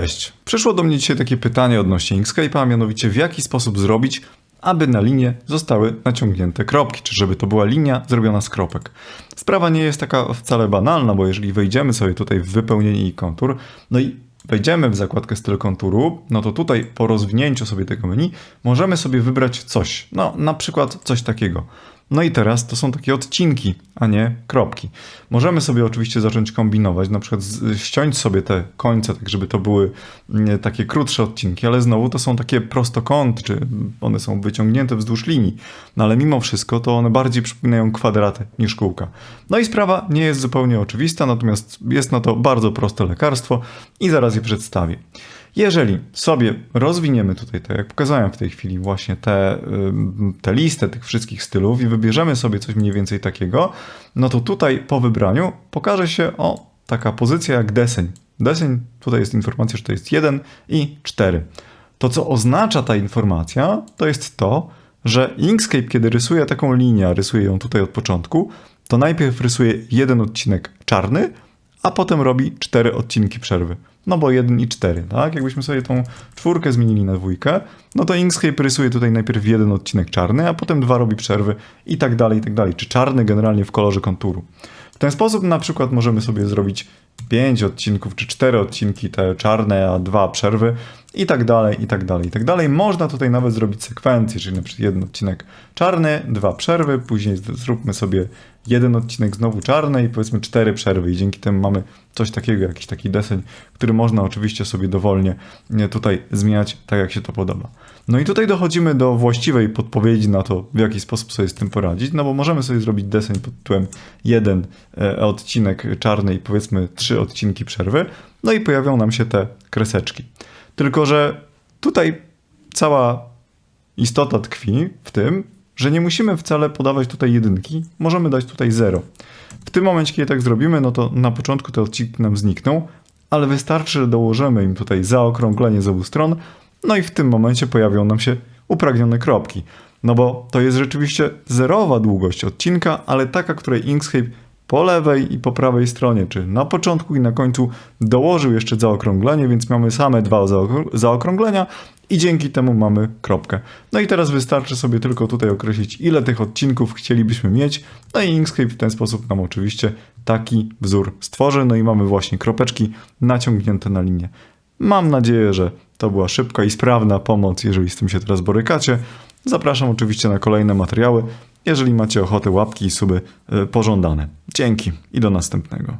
Cześć. Przyszło do mnie dzisiaj takie pytanie odnośnie Inkscape'a, a mianowicie w jaki sposób zrobić, aby na linię zostały naciągnięte kropki, czy żeby to była linia zrobiona z kropek. Sprawa nie jest taka wcale banalna, bo jeżeli wejdziemy sobie tutaj w wypełnienie i kontur, no i wejdziemy w zakładkę styl konturu, no to tutaj po rozwinięciu sobie tego menu możemy sobie wybrać coś, no na przykład coś takiego. No i teraz to są takie odcinki, a nie kropki. Możemy sobie oczywiście zacząć kombinować, na przykład ściąć sobie te końce, tak żeby to były mm, takie krótsze odcinki, ale znowu to są takie prostokąty, czy one są wyciągnięte wzdłuż linii. No ale mimo wszystko to one bardziej przypominają kwadraty niż kółka. No i sprawa nie jest zupełnie oczywista, natomiast jest na to bardzo proste lekarstwo i zaraz je przedstawię. Jeżeli sobie rozwiniemy tutaj, tak jak pokazałem w tej chwili, właśnie tę tę listę tych wszystkich stylów i wybierzemy sobie coś mniej więcej takiego, no to tutaj po wybraniu pokaże się o taka pozycja jak deseń. Deseń, tutaj jest informacja, że to jest 1 i 4. To, co oznacza ta informacja, to jest to, że Inkscape, kiedy rysuje taką linię, rysuje ją tutaj od początku, to najpierw rysuje jeden odcinek czarny, a potem robi cztery odcinki przerwy. No bo 1 i 4, tak? Jakbyśmy sobie tą czwórkę zmienili na dwójkę, no to Inkscape rysuje tutaj najpierw jeden odcinek czarny, a potem dwa robi przerwy i tak dalej, i tak dalej. Czy czarny generalnie w kolorze konturu. W ten sposób na przykład możemy sobie zrobić 5 odcinków, czy 4 odcinki te czarne, a dwa przerwy i tak dalej, i tak dalej, i tak dalej. Można tutaj nawet zrobić sekwencję, czyli na przykład jeden odcinek czarny, dwa przerwy, później zróbmy sobie jeden odcinek znowu czarny i powiedzmy cztery przerwy i dzięki temu mamy coś takiego, jakiś taki deseń, który można oczywiście sobie dowolnie nie, tutaj zmieniać tak, jak się to podoba. No i tutaj dochodzimy do właściwej podpowiedzi na to, w jaki sposób sobie z tym poradzić, no bo możemy sobie zrobić deseń pod tytułem jeden e, odcinek czarny i powiedzmy trzy odcinki przerwy, no i pojawią nam się te kreseczki. Tylko, że tutaj cała istota tkwi w tym, że nie musimy wcale podawać tutaj jedynki, możemy dać tutaj 0. W tym momencie, kiedy tak zrobimy, no to na początku te odcinki nam znikną, ale wystarczy, że dołożymy im tutaj zaokrąglenie z obu stron, no i w tym momencie pojawią nam się upragnione kropki. No bo to jest rzeczywiście zerowa długość odcinka, ale taka, której Inkscape po lewej i po prawej stronie, czy na początku i na końcu dołożył jeszcze zaokrąglenie, więc mamy same dwa zaokrą- zaokrąglenia i dzięki temu mamy kropkę. No i teraz wystarczy sobie tylko tutaj określić, ile tych odcinków chcielibyśmy mieć, no i Inkscape w ten sposób nam oczywiście taki wzór stworzy, no i mamy właśnie kropeczki naciągnięte na linię. Mam nadzieję, że to była szybka i sprawna pomoc, jeżeli z tym się teraz borykacie. Zapraszam oczywiście na kolejne materiały. Jeżeli macie ochotę, łapki i suby y, pożądane. Dzięki i do następnego.